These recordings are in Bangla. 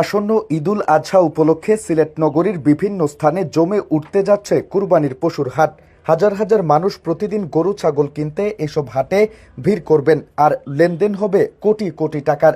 আসন্ন ঈদুল আজহা উপলক্ষে সিলেট নগরীর বিভিন্ন স্থানে জমে উঠতে যাচ্ছে কুরবানির পশুর হাট। হাজার হাজার মানুষ প্রতিদিন গরু, ছাগল কিনতে এসব হাটে ভিড় করবেন, আর লেনদেন হবে কোটি কোটি টাকার।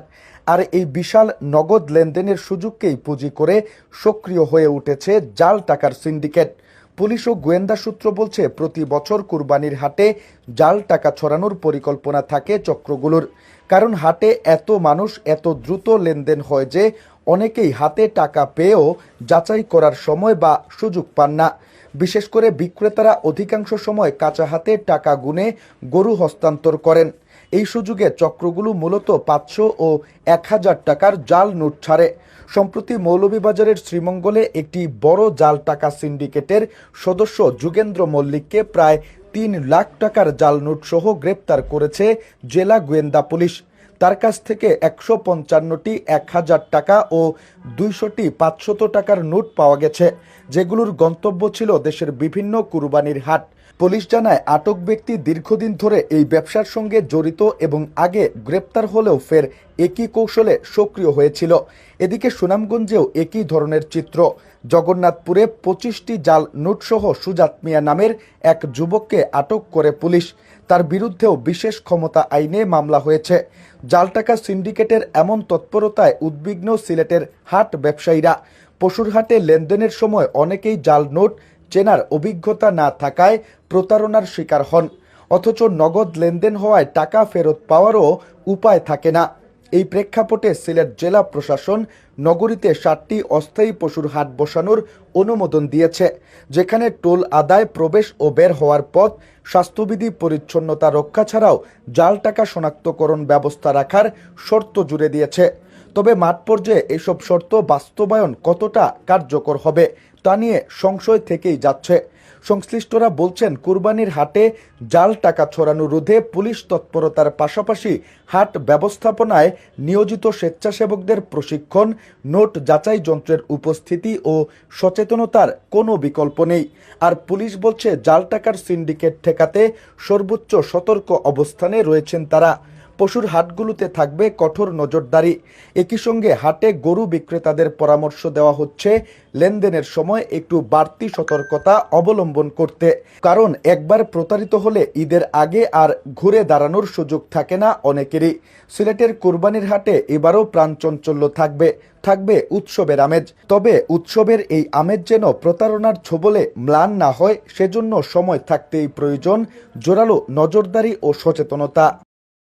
আর এই বিশাল নগদ লেনদেনের সুযোগকেই পুঁজি করে সক্রিয় হয়ে উঠেছে জাল টাকার সিন্ডিকেট। পুলিশ ও গোয়েন্দা সূত্র বলছে, প্রতি বছর কুরবানির হাটে জাল টাকা ছড়ানোর পরিকল্পনা থাকে চক্রগুলোর। কারণ হাটে এত মানুষ, এত দ্রুত লেনদেন হয় যে অনেকেই হাতে টাকা পেয়েও যাচাই করার সময় বা সুযোগ পান না। বিশেষ করে বিক্রেতারা অধিকাংশ সময় কাঁচা হাতে টাকা গুনে গরু হস্তান্তর করেন। এই সুযোগে চক্রগুলো মূলত পাঁচশো ও এক হাজার টাকার জাল নোট ছাড়ে। সম্প্রতি মৌলভীবাজারের শ্রীমঙ্গলে একটি বড় জাল টাকা সিন্ডিকেটের সদস্য যুগেন্দ্র মল্লিককে প্রায় তিন লাখ টাকার জাল নোট সহ গ্রেপ্তার করেছে জেলা গোয়েন্দা পুলিশ। তার কাছ থেকে একশো পঞ্চান্নটি, এক হাজার টাকা ও দুইশোটি পাঁচশত টাকার নোট পাওয়া গেছে, যেগুলোর গন্তব্য ছিল দেশের বিভিন্ন কুরবানির হাট। পুলিশ জানায়, আটক ব্যক্তি দীর্ঘদিন ধরে এই ব্যবসার সঙ্গে জড়িত এবং আগে গ্রেপ্তার হলেও ফের একই কৌশলে সক্রিয় হয়েছিল। এদিকে সুনামগঞ্জেও একই ধরনের চিত্র। জগন্নাথপুরে পঁচিশটি জাল নোটসহ সুজাত মিয়া নামের এক যুবককে আটক করে পুলিশ। তার বিরুদ্ধেও বিশেষ ক্ষমতা আইনে মামলা হয়েছে। জাল টাকা সিন্ডিকেটের এমন তৎপরতায় উদ্বিগ্ন সিলেটের হাট ব্যবসায়ীরা। পশুর হাটে লেনদেনের সময় অনেকেই জাল নোট চেনার অভিজ্ঞতা না থাকায় প্রতারণার শিকার হন। অথচ নগদ লেনদেন হওয়ায় টাকা ফেরত পাওয়ারও উপায় থাকে না। এই প্রেক্ষাপটে সিলেট জেলা প্রশাসন নগরীতে সাতটি অস্থায়ী পশুর হাট বসানোর অনুমোদন দিয়েছে, যেখানে টোল আদায়, প্রবেশ ও বের হওয়ার পথ, স্বাস্থ্যবিধি, পরিচ্ছন্নতা রক্ষা ছাড়াও জাল টাকা শনাক্তকরণ ব্যবস্থা রাখার শর্ত জুড়ে দিয়েছে। তবে মাঠ পর্যায়ে এসব শর্ত বাস্তবায়ন কতটা কার্যকর হবে তা নিয়ে সংশয় থেকেই যাচ্ছে। সংশ্লিষ্টরা বলছেন, কুরবানির হাটে জাল টাকা ছড়ানো রোধে পুলিশ তৎপরতার পাশাপাশি হাট ব্যবস্থাপনায় নিয়োজিত স্বেচ্ছাসেবকদের প্রশিক্ষণ, নোট যাচাই যন্ত্রের উপস্থিতি ও সচেতনতার কোনো বিকল্প নেই। আর পুলিশ বলছে, জাল টাকার সিন্ডিকেট ঠেকাতে সর্বোচ্চ সতর্ক অবস্থানে রয়েছেন তারা। পশুর হাটগুলোতে থাকবে কঠোর নজরদারি। একই সঙ্গে হাটে গরু বিক্রেতাদের পরামর্শ দেওয়া হচ্ছে, লেনদেনের সময় একটু বাড়তি সতর্কতা অবলম্বন করতে। কারণ একবার প্রতারিত হলে ঈদের আগে আর ঘুরে দাঁড়ানোর সুযোগ থাকে না অনেকেরই। সিলেটের কুরবানির হাটে এবারও প্রাণচঞ্চল্য থাকবে থাকবে উৎসবের আমেজ। তবে উৎসবের এই আমেজ যেন প্রতারণার ছোবলে ম্লান না হয়, সেজন্য সময় থাকতেই প্রয়োজন জোরালো নজরদারি ও সচেতনতা।